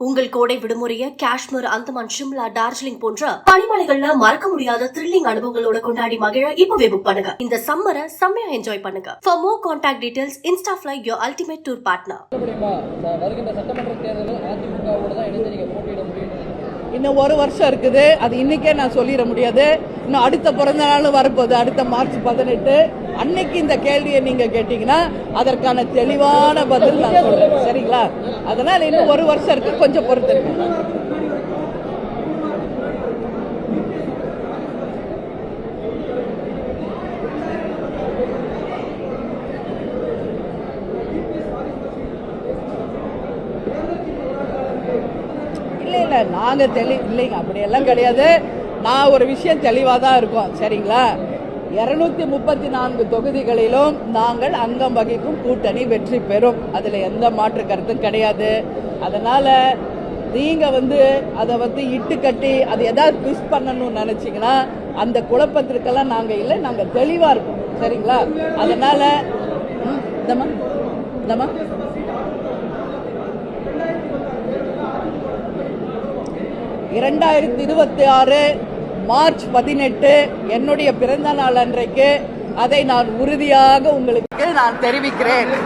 உங்கள் கோடை விடுமுறையை காஷ்மீர் அந்தமான் ஷிம்லா டார்ஜிலிங் போன்ற பனிமலைகள்ல மறக்க முடியாத த்ரில்லிங் அனுபவங்களோட கொண்டாடி மகிழ இப்பவே புக் பண்ணுங்க. இந்த சம்மரை செம்மையா என்ஜாய் பண்ணுங்க. For more contact details Insta fly your ultimate tour partner வருகின்ற சட்டமன்ற தேர்தலில் அதிமுகவோட தான் இணைந்து நீங்க போட்டியிட இன்னும் ஒரு வருஷம் இருக்குது. அது இன்னைக்கே நான் சொல்லிட முடியாது. இன்னும் அடுத்த பிறந்த நாளும் வரப்போகுது. அடுத்த மார்ச் பதினெட்டு. அன்னைக்கு இந்த கேள்வியை நீங்க கேட்டீங்கன்னா அதற்கான தெளிவான பதில் நான் சொல்றேன். சரிங்களா? அதனால இன்னும் ஒரு வருஷம் இருக்கு. கொஞ்சம் பொறுத்து இருக்கு இல்லை இல்லை நாங்கள் தெளி இல்லைங்க அப்படியெல்லாம் கிடையாது. நான் ஒரு விஷயம் தெளிவாக தான் இருக்கோம் சரிங்களா? இருநூத்தி முப்பத்தி நான்கு தொகுதிகளிலும் நாங்கள் அங்கம் வகிக்கும் கூட்டணி வெற்றி பெறும். அதில் எந்த மாற்று கருத்தும் கிடையாது. அதனால நீங்கள் வந்து அதை வந்து இட்டு கட்டி அது எதாவது மிஸ் பண்ணணும்னு நினச்சிங்கன்னா அந்த குழப்பத்திற்கெல்லாம் நாங்கள் இல்லை நாங்கள் தெளிவாக இருக்கோம் சரிங்களா? அதனால ம், இந்தம்மா இந்தம்மா. இரண்டாயிரத்தி இருபத்தி ஆறு மார்ச் பதினெட்டு என்னுடைய பிறந்த நாள் அன்றைக்கு அதை நான் உறுதியாக உங்களுக்கு நான் தெரிவிக்கிறேன்.